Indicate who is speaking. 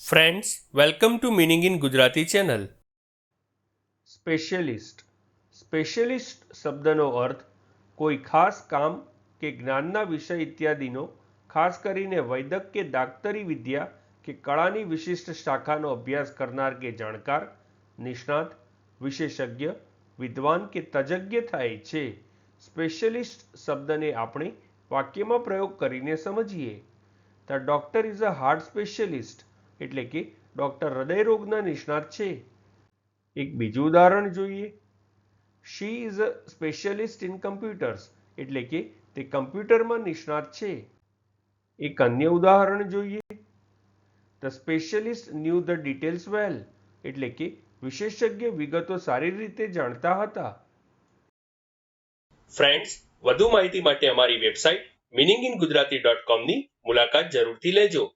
Speaker 1: Friends welcome to meaning in Gujarati channel
Speaker 2: specialist specialist શબ્દનો અર્થ, કોઈ ખાસ કામ કે જ્ઞાનના વિષય ઇત્યાદિનો, ખાસ કરીને વૈદક કે દાક્તરી વિદ્યા કે કળાની વિશિષ્ટ શાખાનો અભ્યાસ કરનાર કે જાણકાર, નિષ્ણાત, વિશેષજ્ઞ, વિદ્વાન કે તજજ્ઞ થાય છે. સ્પેશિયલિસ્ટ શબ્દને આપણે વાક્યમાં પ્રયોગ કરીને સમજીએ. The doctor is a heart specialist એટલે કે ડૉક્ટર હૃદયરોગના નિષ્ણાત છે. એક બીજું ઉદાહરણ જોઈએ. She is a specialist in computers એટલે કે તે કમ્પ્યુટરમાં નિષ્ણાત છે. એક અન્ય ઉદાહરણ જોઈએ. The specialist knew the details well એટલે કે વિશેષજ્ઞ વિગતો સારી રીતે જાણતા હતા.
Speaker 1: ફ્રેન્ડ્સ વધુ માહિતી માટે અમારી website meaning in Gujarati dot કોમની મુલાકાત જરૂરથી લેજો.